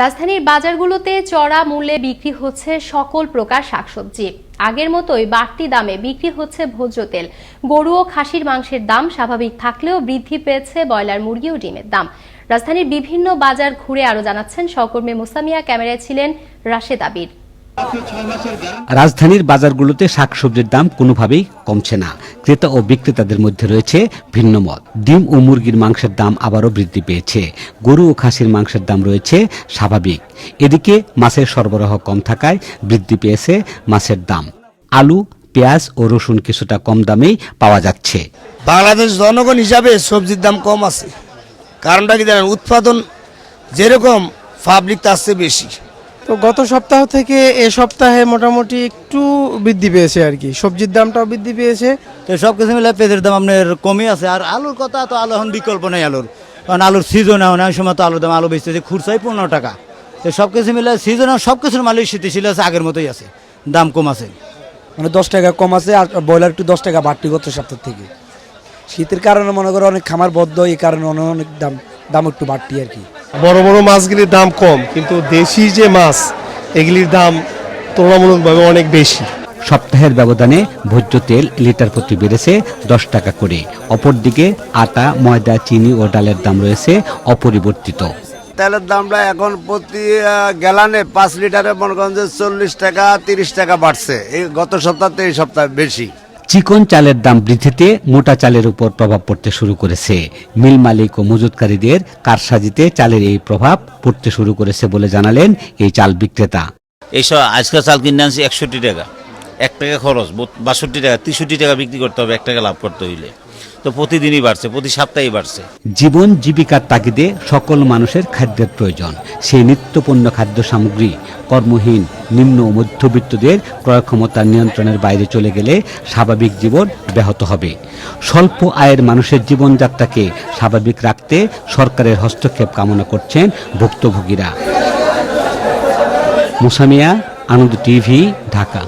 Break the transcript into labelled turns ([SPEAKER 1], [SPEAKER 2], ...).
[SPEAKER 1] রাজধানীর বাজারগুলোতে চড়া মূল্যে বিক্রি হচ্ছে সকল প্রকার শাকসবজি। আগের মতোই বাড়তি দামে বিক্রি হচ্ছে ভোজ্য তেল। গরু ও খাসির মাংসের দাম স্বাভাবিক থাকলেও বৃদ্ধি পেয়েছে ব্রয়লার মুরগি ও ডিমের দাম। রাজধানীর বিভিন্ন বাজার ঘুরে আরও জানাচ্ছেন সহকর্মী মোসামিয়া, ক্যামেরায় ছিলেন রাশেদ আবির।
[SPEAKER 2] রাজধানীর বাজারগুলোতে শাকসবজির দাম কোনোভাবেই কমছে না। ক্রেতা ও বিক্রেতাদের মধ্যে রয়েছে ভিন্ন মত। ডিম ও মুরগির মাংসের দাম আবারও বৃদ্ধি পেয়েছে। গরু ও খাসির মাংসের দাম রয়েছে স্বাভাবিক। এদিকে মাছের সরবরাহ কম থাকায় বৃদ্ধি পেয়েছে মাছের দাম। আলু, পেঁয়াজ ও রসুন কিছুটা কম দামেই পাওয়া যাচ্ছে।
[SPEAKER 3] বাংলাদেশ জনগণ হিসাবে সবজির দাম কম আছে। কারণটা কি জানেন? উৎপাদন যেরকম পাবলিক তার চেয়ে বেশি।
[SPEAKER 4] তো গত সপ্তাহ থেকে এ সপ্তাহে মোটামুটি একটু বৃদ্ধি পেয়েছে আর কি। সবজির দামটাও বৃদ্ধি পেয়েছে।
[SPEAKER 5] তো সব কিছু মিলে পেঁয়াজের দাম আপনার কমই আছে। আর আলুর কথা তো আলু এখন বিকল্প নেই আলুর। কারণ আলুর সিজন এখন ওই সময় তো আলুর দাম আলু বেচতেছে খুরসাই পনেরো টাকা। তো সব কিছু মিলে সিজন সব কিছুর মালিক স্থিতিশীল আছে আগের মতোই আছে। দাম কম আছে।
[SPEAKER 6] মানে দশ টাকা কম আছে আর ব্রয়লার একটু দশ টাকা বাড়তি গত সপ্তাহ থেকে। শীতের কারণে মনে করো অনেক খামার বদ্ধ এই কারণে অনেক অনেক দাম দাম একটু বাড়তি আর কি।
[SPEAKER 4] বড় বড় মাছগুলির দাম কম কিন্তু দেশি যে মাছ এগুলির দাম তুলনামূলকভাবে অনেক বেশি।
[SPEAKER 2] সপ্তাহের ব্যবধানে ভোজ্য তেল লিটার প্রতি বেড়েছে দশ টাকা করে। অপরদিকে আটা ময়দা চিনি ও ডালের দাম রয়েছে অপরিবর্তিত।
[SPEAKER 3] তেলের দামটা এখন প্রতি গ্যালানে পাঁচ লিটারে মনে করেন যে চল্লিশ টাকা তিরিশ টাকা বাড়ছে। এই গত সপ্তাহে এই সপ্তাহে বেশি।
[SPEAKER 2] চিকন চালের দাম বৃদ্ধিতে মোটা চালের উপর প্রভাব পড়তে শুরু করেছে। মিল মালিক ও মজুতকারীদের কারসাজিতে চালের এই প্রভাব পড়তে শুরু করেছে বলে জানালেন এই চাল বিক্রেতা।
[SPEAKER 7] এইসব আজকাল চাল কিনে আনছি একষট্টি টাকা। এক টাকা খরচ বাষট্টি টাকা, তেষট্টি টাকা বিক্রি করতে হবে, এক টাকা লাভ করতে হইলে। তো প্রতিদিনই বাড়ছে, প্রতি সপ্তাহেই বাড়ছে।
[SPEAKER 2] জীবন জীবিকার তাগিদে সকল মানুষের খাদ্যের প্রয়োজন। সেই নিত্যপণ্য খাদ্য সামগ্রী, কর্মহীন, নিম্ন ও মধ্যবিত্তদের ক্রয় ক্ষমতার নিয়ন্ত্রণের বাইরে চলে গেলে স্বাভাবিক জীবন ব্যাহত হবে। স্বল্প আয়ের মানুষের জীবনযাত্রাকে স্বাভাবিক রাখতে সরকারের হস্তক্ষেপ কামনা করছেন ভুক্তভোগীরা। মুসামিয়া আনন্দ টিভি, ঢাকা।